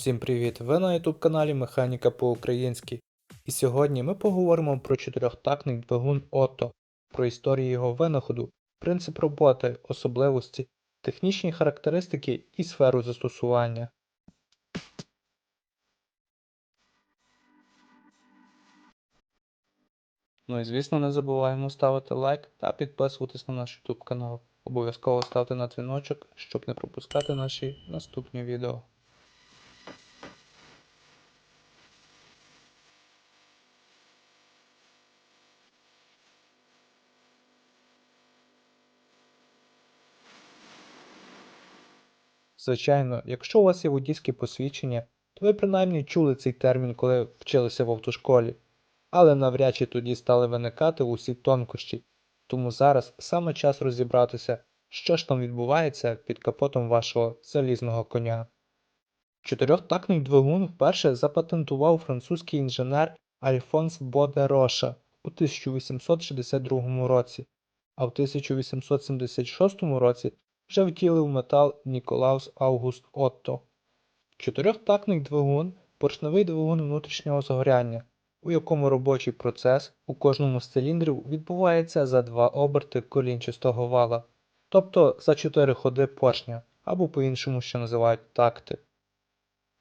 Всім привіт! Ви на YouTube каналі Механіка по-українськи. І сьогодні ми поговоримо про чотирьохтактний двигун Otto, про історію його винаходу, принцип роботи, особливості, технічні характеристики і сферу застосування. Ну і звісно не забуваємо ставити лайк та підписуватись на наш YouTube канал. Обов'язково ставте на дзвіночок, щоб не пропускати наші наступні відео. Звичайно, якщо у вас є водійське посвідчення, то ви принаймні чули цей термін, коли вчилися в автошколі, але навряд чи тоді стали виникати усі тонкощі, тому зараз саме час розібратися, що ж там відбувається під капотом вашого залізного коня. Чотирьохтактний двигун вперше запатентував французький інженер Альфонс Боде Роша у 1862 році, а в 1876 році вже втілив метал Ніколаус Аугуст Отто. Чотирьохтактний двигун поршневий двигун внутрішнього згоряння, у якому робочий процес у кожному з циліндрів відбувається за два оберти колінчастого вала, тобто за чотири ходи поршня, або по-іншому ще називають такти.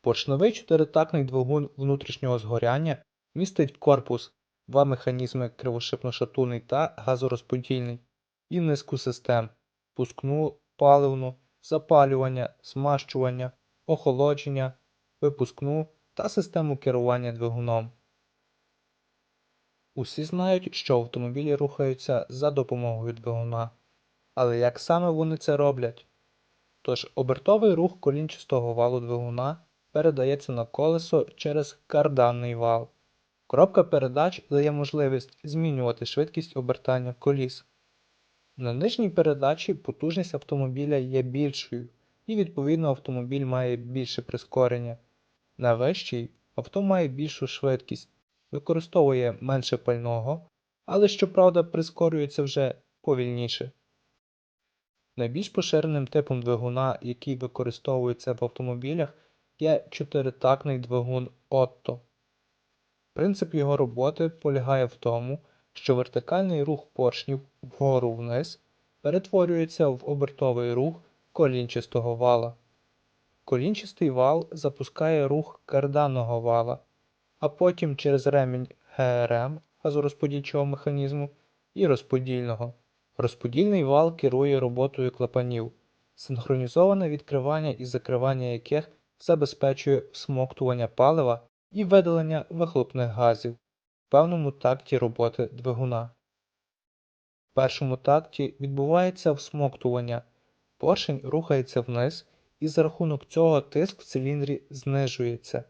Поршневий чотиритактний двигун внутрішнього згоряння містить корпус, два механізми кривошипно-шатунний та газорозподільний і низку систем пускну, паливну, запалювання, змащування, охолодження, випускну та систему керування двигуном. Усі знають, що автомобілі рухаються за допомогою двигуна. Але як саме вони це роблять? Тож обертовий рух колінчастого валу двигуна передається на колесо через карданний вал. Коробка передач дає можливість змінювати швидкість обертання коліс. На нижній передачі потужність автомобіля є більшою, і відповідно автомобіль має більше прискорення. На вищій авто має більшу швидкість, використовує менше пального, але щоправда прискорюється вже повільніше. Найбільш поширеним типом двигуна, який використовується в автомобілях, є чотиритактний двигун Otto. Принцип його роботи полягає в тому, що вертикальний рух поршнів вгору вниз перетворюється в обертовий рух колінчастого вала. Колінчастий вал запускає рух карданного вала, а потім через ремінь ГРМ газорозподільчого механізму і розподільного. Розподільний вал керує роботою клапанів, синхронізоване відкривання і закривання яких забезпечує всмоктування палива і видалення вихлопних газів певному такті роботи двигуна. В першому такті відбувається всмоктування, поршень рухається вниз і за рахунок цього тиск в циліндрі знижується.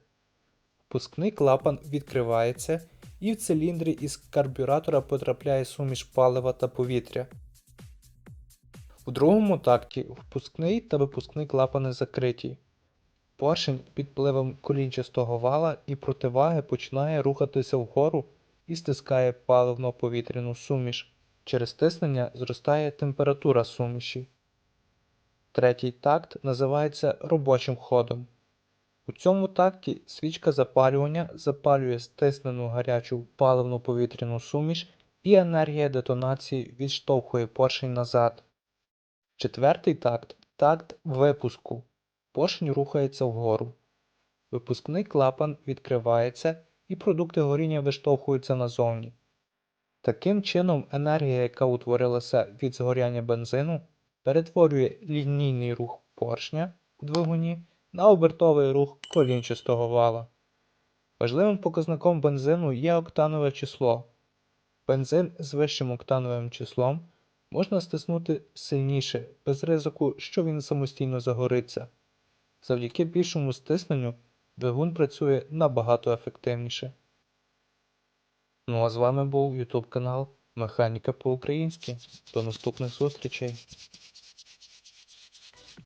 Впускний клапан відкривається і в циліндрі із карбюратора потрапляє суміш палива та повітря. У другому такті впускний та випускний клапани закриті. Поршень під впливом колінчастого вала і противаги починає рухатися вгору і стискає паливно-повітряну суміш. Через стиснення зростає температура суміші. Третій такт називається робочим ходом. У цьому такті свічка запалювання запалює стиснену гарячу паливно-повітряну суміш і енергія детонації відштовхує поршень назад. Четвертий такт такт випуску. Поршень рухається вгору. Випускний клапан відкривається і продукти горіння виштовхуються назовні. Таким чином, енергія, яка утворилася від згоряння бензину, перетворює лінійний рух поршня у двигуні на обертовий рух колінчастого вала. Важливим показником бензину є октанове число. Бензин з вищим октановим числом можна стиснути сильніше, без ризику, що він самостійно загориться. Завдяки більшому стисненню двигун працює набагато ефективніше. Ну а з вами був YouTube канал Механіка по-українськи. До наступних зустрічей!